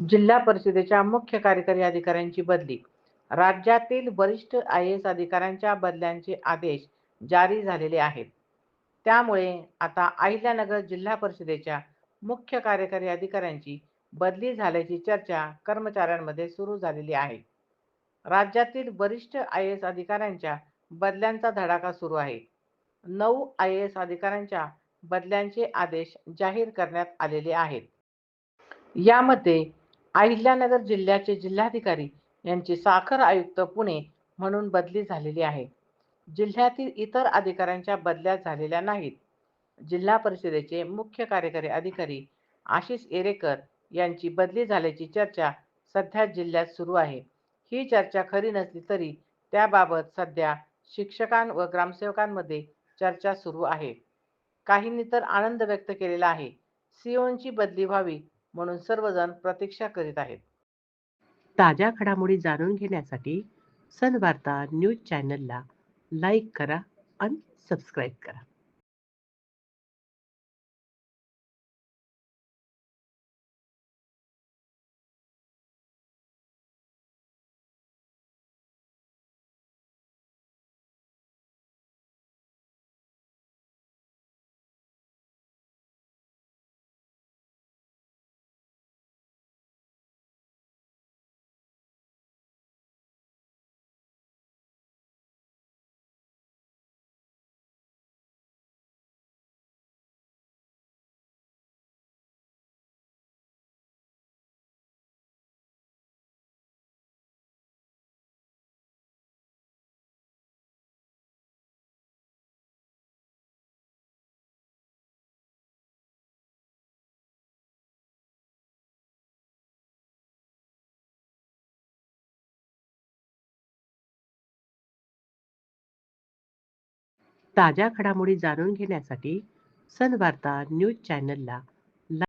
जिल्हा परिषदेच्या मुख्य कार्यकारी अधिकाऱ्यांची बदली. राज्यातील वरिष्ठ आय एस अधिकाऱ्यांच्या बदल्यांचे आदेश जारी झालेले आहेत. त्यामुळे आता अहिल्यानगर जिल्हा परिषदेच्या मुख्य कार्यकारी अधिकाऱ्यांची बदली झाल्याची चर्चा कर्मचाऱ्यांमध्ये सुरू झालेली आहे. राज्यातील वरिष्ठ आय एस अधिकाऱ्यांच्या बदल्यांचा धडाका सुरू आहे. नऊ आय एस अधिकाऱ्यांच्या बदल्यांचे आदेश जाहीर करण्यात आलेले आहेत. यामध्ये अहिल्यानगर जिल्ह्याचे जिल्हाधिकारी यांची साखर आयुक्त पुणे म्हणून बदली झालेली आहे. जिल्ह्यातील इतर अधिकाऱ्यांच्या बदल्या झालेल्या नाहीत. जिल्हा परिषदेचे मुख्य कार्यकारी अधिकारी आशिष एरेकर यांची बदली झाल्याची चर्चा सध्या जिल्ह्यात सुरू आहे. ही चर्चा खरी नसली तरी त्याबाबत सध्या शिक्षकां व ग्रामसेवकांमध्ये चर्चा सुरू आहे. काहींनी तर आनंद व्यक्त केलेला आहे. सीओची बदली व्हावी म्हणून सर्वजण प्रतीक्षा करीत आहेत. ताज्या घडामोडी जाणून घेण्यासाठी सनवार्ता न्यूज चॅनलला लाईक करा आणि सबस्क्राईब करा. ताज्या घडामोडी जाणून घेण्यासाठी सनवार्ता न्यूज चॅनलला